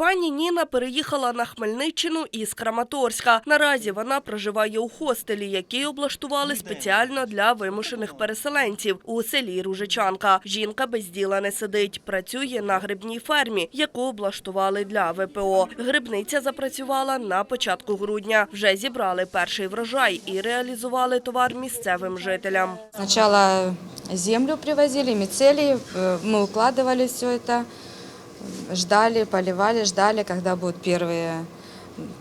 Пані Ніна переїхала на Хмельниччину із Краматорська. Наразі вона проживає у хостелі, який облаштували спеціально для вимушених переселенців у селі Ружичанка. Жінка без діла не сидить, працює на грибній фермі, яку облаштували для ВПО. Грибниця запрацювала на початку грудня. Вже зібрали перший врожай і реалізували товар місцевим жителям. Сначала землю привозили, мицелий, э, мы укладывали все это, ждали, поливали, ждали, когда будут первые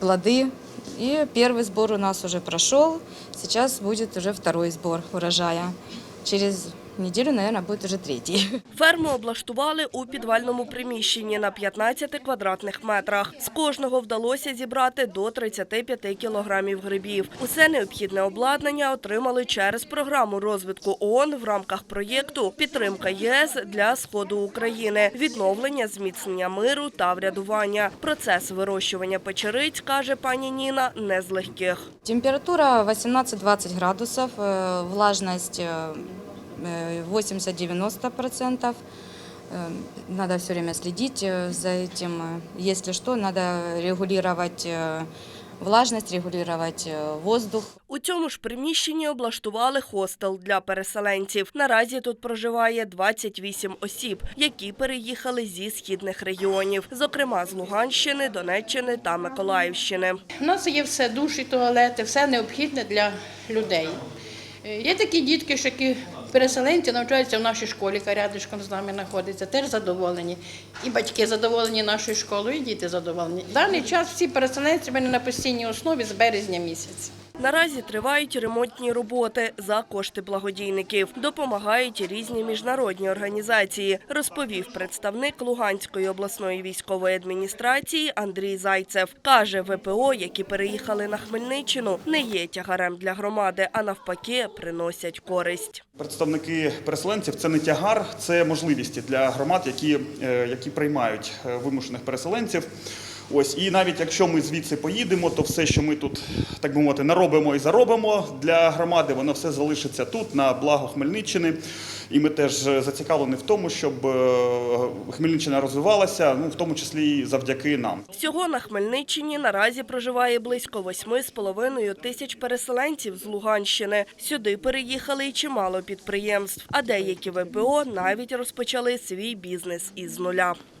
плоды. И первый сбор у нас уже прошел, сейчас будет уже второй сбор урожая. Через неделю, наверное, будет уже третий. Ферму облаштували у підвальному приміщенні на 15 квадратних метрах. З кожного вдалося зібрати до 35 кілограмів грибів. Усе необхідне обладнання отримали через програму розвитку ООН в рамках проєкту «Підтримка ЄС для сходу України, відновлення, зміцнення миру та врядування. Процес вирощування печериць, каже пані Ніна, не з легких. Температура 18-20 градусов, э, влажность э, э, 80-90%. Э, Надо все время следить э, за этим. Э, Если что, надо регулировать э, влажность, регулировать э, воздух. У цьому ж приміщенні облаштували хостел для переселенців. Наразі тут проживає 28 осіб, які переїхали зі східних регіонів, зокрема з Луганщини, Донеччини та Миколаївщини. У нас є все, душі, туалети, все необхідне для людей. Е, Є такі дітки, що які переселенці навчаються в нашій школі, яка рядишком з нами знаходиться, теж задоволені. І батьки задоволені нашою школою, і діти задоволені. В даний час всі переселенці мене на постійній основі з березня місяця. Наразі тривають ремонтні роботи за кошти благодійників. Допомагають різні міжнародні організації, розповів представник Луганської обласної військової адміністрації Андрій Зайцев. Каже, ВПО, які переїхали на Хмельниччину, не є тягарем для громади, а навпаки, приносять користь. Представники переселенців це не тягар, це можливість для громад, які, е, які приймають е, вимушених переселенців. Ось і навіть якщо ми звідси поїдемо, то все, що ми тут так би мовити, наробимо і заробимо для громади, воно все залишиться тут на благо Хмельниччини. І ми теж е, зацікавлені в тому, щоб е, Хмельниччина розвивалася, ну в тому числі і завдяки нам. Всього на Хмельниччині наразі проживає близько 8,5 тисяч переселенців з Луганщини. Сюди переїхали й чимало підприємств, а деякі ВПО навіть розпочали свій бізнес із нуля.